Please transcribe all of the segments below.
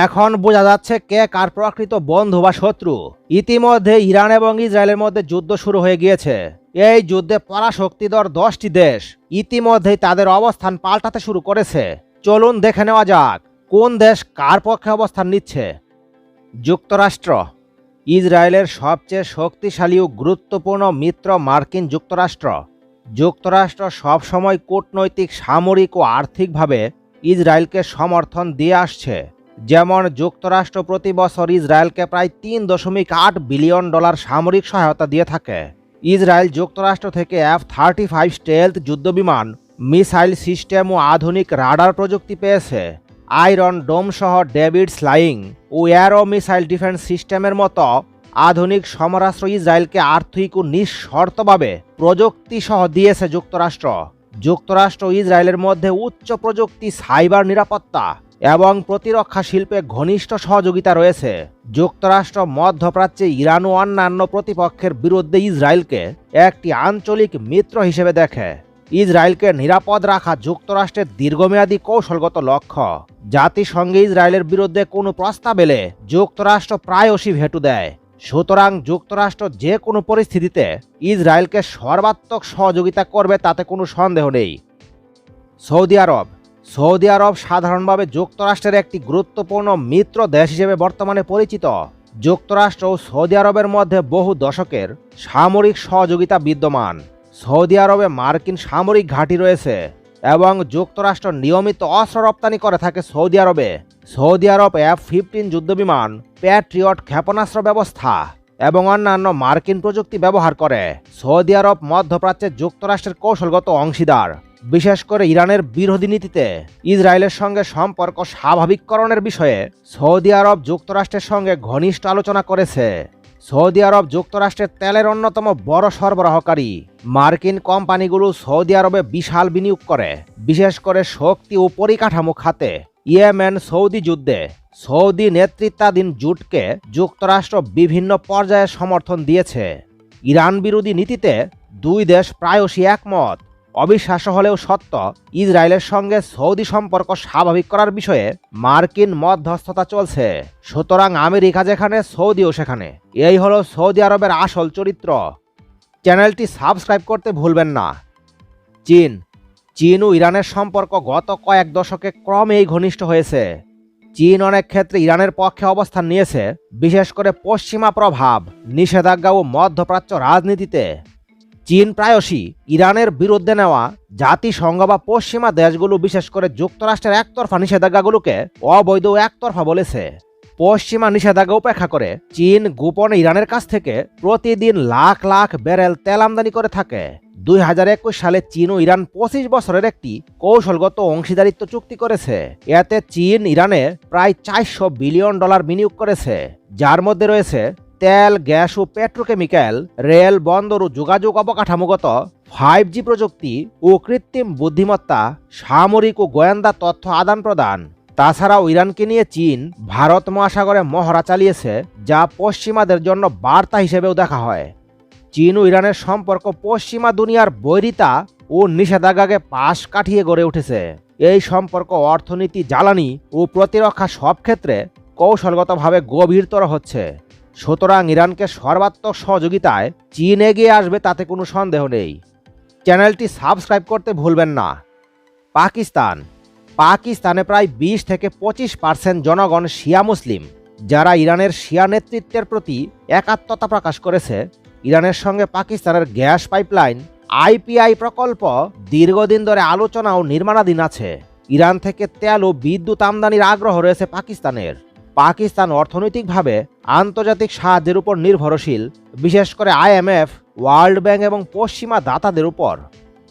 এখন বোঝা যাচ্ছে কে কার প্রকৃত বন্ধু বা শত্রু। ইতিমধ্যে ইরান এবং ইসরায়েলের মধ্যে যুদ্ধ শুরু হয়ে গিয়েছে। এই যুদ্ধে পরাশক্তিধর দশটি দেশ ইতিমধ্যেই তাদের অবস্থান পাল্টাতে শুরু করেছে। চলুন দেখে নেওয়া যাক, কোন দেশ কার পক্ষে অবস্থান নিচ্ছে? যুক্তরাষ্ট্র। ইসরায়েলের সবচেয়ে শক্তিশালী ও গুরুত্বপূর্ণ মিত্র মার্কিন যুক্তরাষ্ট্র। যুক্তরাষ্ট্র সবসময় কূটনৈতিক, সামরিক ও আর্থিকভাবে ইসরায়েলকে সমর্থন দিয়ে আসছে। যেমন যুক্তরাষ্ট্র প্রতি বছর ইসরায়েলকে প্রায় তিন দশমিক আট বিলিয়ন ডলার সামরিক সহায়তা দিয়ে থাকে। ইসরায়েল যুক্তরাষ্ট্র থেকে এফ থার্টি ফাইভ স্টেলথ যুদ্ধবিমান, মিসাইল সিস্টেম ও আধুনিক রাডার প্রযুক্তি পেয়েছে। আয়রন ডোম সহ ডেভিড স্লাইং ও এয়ারো মিসাইল ডিফেন্স সিস্টেমের মতো আধুনিক সমরাস্ত্র ইসরায়েলকে আর্থিক ও নিঃশর্তভাবে প্রযুক্তি সহ দিয়েছে যুক্তরাষ্ট্র। যুক্তরাষ্ট্র ইসরায়েলের মধ্যে উচ্চ প্রযুক্তি, সাইবার নিরাপত্তা এবং প্রতিরক্ষা শিল্পে ঘনিষ্ঠ সহযোগিতা রয়েছে। যুক্তরাষ্ট্র, মধ্যপ্রাচ্যে ইরান ও অন্যান্য প্রতিপক্ষের বিরুদ্ধে ইসরায়েলকে একটি আঞ্চলিক মিত্র হিসেবে দেখে। ইসরায়েলকে নিরাপদ রাখা যুক্তরাষ্ট্রের দীর্ঘমেয়াদী কৌশলগত লক্ষ্য। জাতিসংঘে ইসরায়েলের বিরুদ্ধে কোনো প্রস্তাব এলে যুক্তরাষ্ট্র প্রায়শই ভেটু দেয়। সুতরাং যুক্তরাষ্ট্র যে কোনো পরিস্থিতিতে ইসরায়েলকে সর্বাত্মক সহযোগিতা করবে তাতে কোনো সন্দেহ নেই। সৌদি আরব সৌদি আরব সাধারণভাবে যুক্তরাষ্ট্রের একটি গুরুত্বপূর্ণ মিত্র দেশ হিসেবে বর্তমানে পরিচিত। যুক্তরাষ্ট্র ও সৌদি আরবের মধ্যে বহু দশকের সামরিক সহযোগিতা বিদ্যমান। সৌদি আরবে মার্কিন সামরিক ঘাঁটি রয়েছে এবং যুক্তরাষ্ট্র নিয়মিত অস্ত্র রপ্তানি করে থাকে সৌদি আরবে। সৌদি আরব এফ ফিফটিন যুদ্ধবিমান, প্যাট্রিয়ট ক্ষেপণাস্ত্র ব্যবস্থা এবং অন্যান্য মার্কিন প্রযুক্তি ব্যবহার করে। সৌদি আরব মধ্যপ্রাচ্যে যুক্তরাষ্ট্রের কৌশলগত অংশীদার। বিশেষ করে ইরানের বিরোধী নীতিতে ইসরায়েলের সঙ্গে সম্পর্ক স্বাভাবিককরণের বিষয়ে সৌদি আরব যুক্তরাষ্ট্রের সঙ্গে ঘনিষ্ঠ আলোচনা করেছে। সৌদি আরব যুক্তরাষ্ট্রের তেলের অন্যতম বড় সরবরাহকারী মার্কিন কোম্পানিগুলো সৌদি আরবে বিশাল বিনিয়োগ করে। বিশেষ করে শক্তি ও পরিকাঠামো খাতে ইয়েমেন সৌদি যুদ্ধে সৌদি নেতৃত্বাধীন জোটকে যুক্তরাষ্ট্র বিভিন্ন পর্যায়ে সমর্থন দিয়েছে। ইরান বিরোধী নীতিতে দুই দেশ প্রায়শই একমত। অবিশ্বাস্য হলেও সত্য, ইসরায়েলের সঙ্গে সৌদি সম্পর্ক স্বাভাবিক করার বিষয়ে মার্কিন মধ্যস্থতা চলছে। সুতরাং আমেরিকা যেখানে, সৌদিও সেখানে। এই হলো সৌদি আরবের আসল চরিত্র। চ্যানেলটি সাবস্ক্রাইব করতে ভুলবেন না। চীন। চীন ও ইরানের সম্পর্ক গত কয়েক দশকে ক্রমেই ঘনিষ্ঠ হয়েছে। চীন অনেক ক্ষেত্রে ইরানের পক্ষে অবস্থান নিয়েছে, বিশেষ করে পশ্চিমা প্রভাব, নিষেধাজ্ঞা ও মধ্যপ্রাচ্য রাজনীতিতে। চীন প্রায়শই ইরানের বিরুদ্ধে নেওয়া জাতিসংঘ বা পশ্চিমা দেশগুলো, বিশেষ করে যুক্তরাষ্ট্রের একতরফা নিষেধাজ্ঞাগুলোকে অবৈধ একতরফা বলেছে। পশ্চিমা নিষেধাজ্ঞা উপেক্ষা করে চীন গোপনে ইরানের কাছ থেকে প্রতিদিন লাখ লাখ ব্যারেল তেল আমদানি করে থাকে। দুই হাজার একুশ সালে চীন ও ইরান পঁচিশ বছরের একটি কৌশলগত অংশীদারিত্ব চুক্তি করেছে। এতে চীন ইরানে প্রায় চারশো বিলিয়ন ডলার বিনিয়োগ করেছে, যার মধ্যে রয়েছে তেল, গ্যাস ও পেট্রোকেমিক্যাল, রেল, বন্দর ও যোগাযোগ অবকাঠামোগত ফাইভ জি প্রযুক্তি ও কৃত্রিম বুদ্ধিমত্তা, সামরিক ও গোয়েন্দা তথ্য আদান প্রদান। তাছাড়াও ইরানকে নিয়ে চীন, ভারত মহাসাগরে মহড়া চালিয়েছে, যা পশ্চিমাদের জন্য বার্তা হিসেবেও দেখা হয়। চীন ও ইরানের সম্পর্ক পশ্চিমা দুনিয়ার বৈরিতা ও নিষেধাজ্ঞাকে পাশ কাটিয়ে গড়ে উঠেছে। এই সম্পর্ক অর্থনীতি, জ্বালানি ও প্রতিরক্ষা সব ক্ষেত্রে কৌশলগতভাবে গভীরতর হচ্ছে। সুতরাং ইরানকে সর্বাত্মক সহযোগিতায় চীন এগিয়ে আসবে তাতে কোনো সন্দেহ নেই। চ্যানেলটি সাবস্ক্রাইব করতে ভুলবেন না। পাকিস্তান। পাকিস্তানে প্রায় বিশ থেকে পঁচিশ পার্সেন্ট জনগণ শিয়া মুসলিম, যারা ইরানের শিয়া নেতৃত্বের প্রতি একাত্মতা প্রকাশ করেছে। ইরানের সঙ্গে পাকিস্তানের গ্যাস পাইপলাইন, আইপিআই প্রকল্প দীর্ঘদিন ধরে আলোচনা ও নির্মাণাধীন আছে। ইরান থেকে তেল ও বিদ্যুৎ আমদানির আগ্রহ রয়েছে পাকিস্তানের। পাকিস্তান অর্থনৈতিকভাবে আন্তর্জাতিক সাহায্যের উপর নির্ভরশীল, বিশেষ করে আইএমএফ, ওয়ার্ল্ড ব্যাংক এবং পশ্চিমা দাতাদের উপর।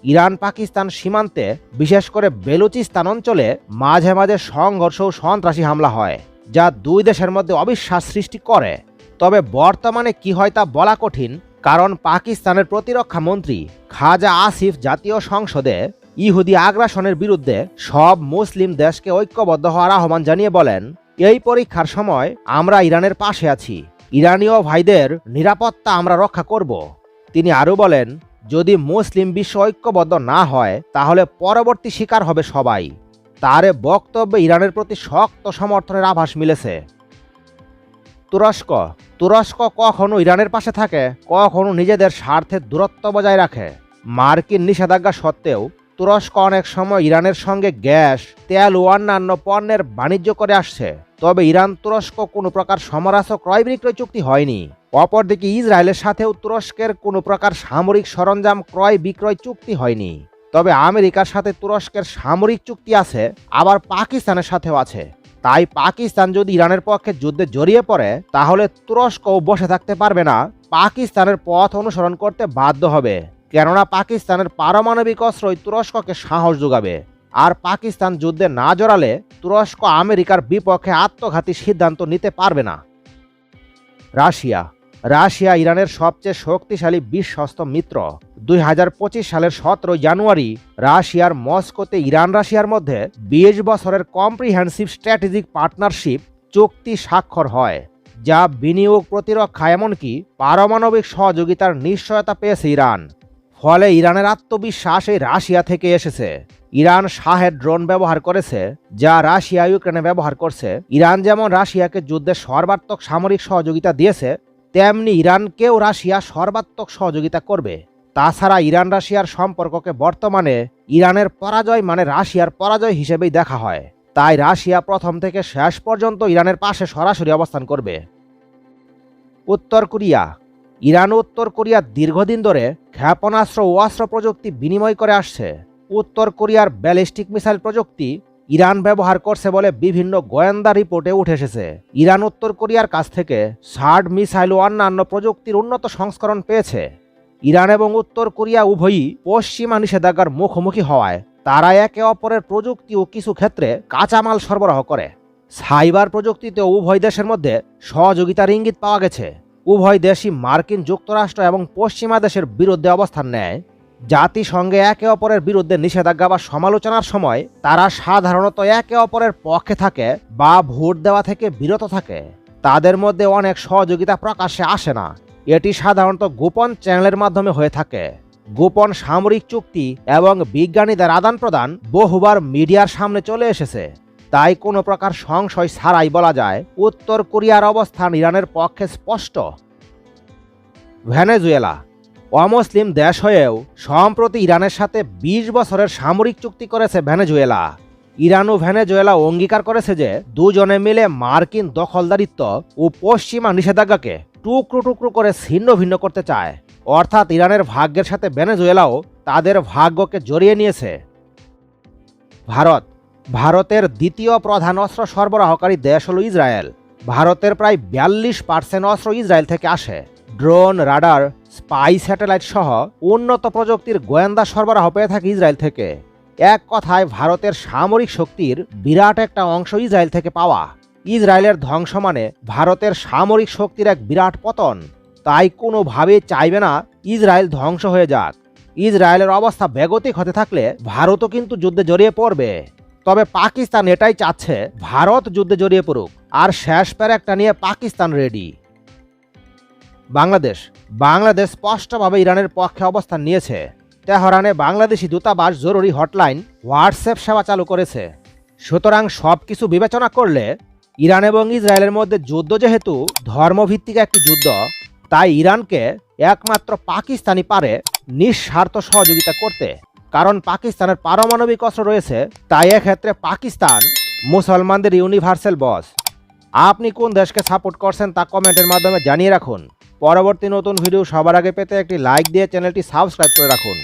ইরান পাকিস্তান সীমান্তে, বিশেষ করে বেলুচিস্তান অঞ্চলে মাঝে মাঝে সংঘর্ষ ও সন্ত্রাসী হামলা হয়, যা দুই দেশের মধ্যে অবিশ্বাস সৃষ্টি করে। তবে বর্তমানে কি হয় তা বলা কঠিন, কারণ পাকিস্তানের প্রতিরক্ষা মন্ত্রী খাজা আসিফ জাতীয় সংসদে ইহুদি আগ্রাসনের বিরুদ্ধে সব মুসলিম দেশকে ঐক্যবদ্ধ হওয়ার আহ্বান জানিয়ে বলেন এই পরীক্ষার সময় আমরা ইরানের পাশে আছি। ইরানীয় ভাইদের নিরাপত্তা আমরা রক্ষা করব। তিনি আরও বলেন, যদি মুসলিম বিশ্ব ঐক্যবদ্ধ না হয়, তাহলে পরবর্তী শিকার হবে সবাই। তার বক্তব্যে ইরানের প্রতি শক্ত সমর্থনের আভাস মিলেছে। তুরস্ক তুরস্ক কখনো ইরানের পাশে থাকে, কখনো নিজেদের স্বার্থের দূরত্ব বজায় রাখে। মার্কিন নিষেধাজ্ঞা সত্ত্বেও, তুরস্ক অনেক সময় ইরানের সঙ্গে গ্যাস, তেল ও অন্যান্য পণ্যের বাণিজ্য করে আসছে। তবে ইরান তুরস্ক কোনো প্রকার সমরাস্ত্র ক্রয় বিক্রয় চুক্তি হয়নি। অপরদিকে ইসরায়েলের সাথেও তুরস্কের কোনো প্রকার সামরিক সরঞ্জাম ক্রয় বিক্রয় চুক্তি হয়নি। তবে আমেরিকার সাথে তুরস্কের সামরিক চুক্তি আছে, আবার পাকিস্তানের সাথেও আছে। তাই পাকিস্তান যদি ইরানের পক্ষে যুদ্ধে জড়িয়ে পড়ে, তাহলে তুরস্কও বসে থাকতে পারবে না। পাকিস্তানের পথ অনুসরণ করতে বাধ্য হবে। কেননা পাকিস্তানের পারমাণবিক অস্ত্রই তুরস্ককে সাহস যোগাবে। আর পাকিস্তান যুদ্ধে না জড়ালে তুরস্ক আমেরিকার বিপক্ষে আত্মঘাতী সিদ্ধান্ত নিতে পারবে না। রাশিয়া। রাশিয়া ইরানের সবচেয়ে শক্তিশালী বিশ্বস্ত মিত্র। দুই হাজার পঁচিশ সালের সতেরো জানুয়ারি রাশিয়ার মস্কোতে ইরান রাশিয়ার মধ্যে বিশ বছরের কম্প্রিহেন্সিভ স্ট্র্যাটেজিক পার্টনারশিপ চুক্তি স্বাক্ষর হয়, যা বিনিয়োগ প্রতিরক্ষা এমনকি পারমাণবিক সহযোগিতার নিশ্চয়তা পেয়েছে ইরান। ফলে ইরানের আত্মবিশ্বাস এই রাশিয়া থেকে এসেছে। ইরান শাহের ড্রোন ব্যবহার করেছে, যা রাশিয়া ইউক্রেনে ব্যবহার করছে। ইরান যেমন রাশিয়াকে যুদ্ধে সর্বাত্মক সামরিক সহযোগিতা দিয়েছে, তেমনি ইরানকেও রাশিয়া সর্বাত্মক সহযোগিতা করবে। তাছাড়া ইরান রাশিয়ার সম্পর্ককে বর্তমানে ইরানের পরাজয় মানে রাশিয়ার পরাজয় হিসেবেই দেখা হয়। তাই রাশিয়া প্রথম থেকে শেষ পর্যন্ত ইরানের পাশে সরাসরি অবস্থান করবে। উত্তর কোরিয়া ইরান উত্তর কোরিয়া দীর্ঘদিন ধরে ক্ষেপণাস্ত্র ও অস্ত্র প্রযুক্তি বিনিময় করে আসছে। উত্তর কোরিয়ার ব্যালিস্টিক মিসাইল প্রযুক্তি ইরান ব্যবহার করছে বলে বিভিন্ন গোয়েন্দা রিপোর্টে উঠে এসেছে। ইরান উত্তর কোরিয়ার কাছ থেকে সার্ড মিসাইল ও অন্যান্য প্রযুক্তির উন্নত সংস্করণ পেয়েছে। ইরান এবং উত্তর কোরিয়া উভয়ই পশ্চিমা নিষেধাজ্ঞার মুখোমুখি হওয়ায় তারা একে অপরের প্রযুক্তি ও কিছু ক্ষেত্রে কাঁচামাল সরবরাহ করে। সাইবার প্রযুক্তিতে উভয় দেশের মধ্যে সহযোগিতার ইঙ্গিত পাওয়া গেছে। উভয় দেশই মার্কিন যুক্তরাষ্ট্র এবং পশ্চিমা দেশের বিরুদ্ধে অবস্থান নেয়। জাতিসংঘে একে অপরের বিরুদ্ধে নিষেধাজ্ঞা বা সমালোচনার সময় তারা সাধারণত একে অপরের পক্ষে থাকে বা ভোট দেওয়া থেকে বিরত থাকে। তাদের মধ্যে অনেক সহযোগিতা প্রকাশ্যে আসে না। এটি সাধারণত গোপন চ্যানেলের মাধ্যমে হয়ে থাকে। গোপন সামরিক চুক্তি এবং বিজ্ঞানীদের আদান প্রদান বহুবার মিডিয়ার সামনে চলে এসেছে। তাই কোনো প্রকার সংশয় ছাড়াই বলা যায়, উত্তর কোরিয়ার অবস্থান ইরানের পক্ষে স্পষ্ট। ভেনেজুয়েলা, অমুসলিম দেশ হয়েও সম্প্রতি ইরানের সাথে ২০ বছরের সামরিক চুক্তি করেছে ভেনেজুয়েলা। ইরান ও ভেনেজুয়েলা অঙ্গীকার করেছে যে, দুজনে মিলে মার্কিন দখলদারিত্ব ও পশ্চিমা নিষেধাজ্ঞাকে টুকরো টুকরো করে ছিন্ন ভিন্ন করতে চায়। অর্থাৎ ইরানের ভাগ্যের সাথে ভেনেজুয়েলাও তাদের ভাগ্যকে জড়িয়ে নিয়েছে। ভারত ভারতের দ্বিতীয় প্রধান অস্ত্র সরবরাহকারী দেশ হল ইসরায়েল। ভারতের প্রায় বিয়াল্লিশ পার্সেন্ট অস্ত্র ইসরায়েল থেকে আসে। ড্রোন, রাডার, স্পাই স্যাটেলাইট সহ উন্নত প্রযুক্তির গোয়েন্দা সরবরাহ পেয়ে থাকে ইসরায়েল থেকে। এক কথায়, ভারতের সামরিক শক্তির বিরাট একটা অংশ ইসরায়েল থেকে পাওয়া। ইসরায়েলের ধ্বংস মানে ভারতের সামরিক শক্তির এক বিরাট পতন। তাই কোনোভাবেই চাইবে না ইসরায়েল ধ্বংস হয়ে যাক। ইসরায়েলের অবস্থা বেগতিক হতে থাকলে ভারতও কিন্তু যুদ্ধে জড়িয়ে পড়বে। তবে পাকিস্তান এটাই চাচ্ছে, ভারত যুদ্ধে জড়িয়ে পড়ুক, আর শেষ প্যারেকটা নিয়ে পাকিস্তান রেডি বাংলাদেশ বাংলাদেশ স্পষ্টভাবে ইরানের পক্ষে অবস্থান নিয়েছে। তেহরানে বাংলাদেশি দূতাবাস জরুরি হটলাইন, হোয়াটসঅ্যাপ সেবা চালু করেছে। সুতরাং সব কিছু বিবেচনা করলে, ইরান এবং ইসরায়েলের মধ্যে যুদ্ধ যেহেতু ধর্মভিত্তিক একটি যুদ্ধ, তাই ইরানকে একমাত্র পাকিস্তানি পারে নিঃস্বার্থ সহযোগিতা করতে। কারণ পাকিস্তানের পারমাণবিক অস্ত্র রয়েছে, তাই এক্ষেত্রে পাকিস্তান মুসলমানদের ইউনিভার্সাল বস আপনি কোন দেশকে সাপোর্ট করছেন তা কমেন্টের মাধ্যমে জানিয়ে রাখুন। পরবর্তী নতুন ভিডিও সবার আগে পেতে একটি লাইক দিয়ে চ্যানেলটি সাবস্ক্রাইব করে রাখুন।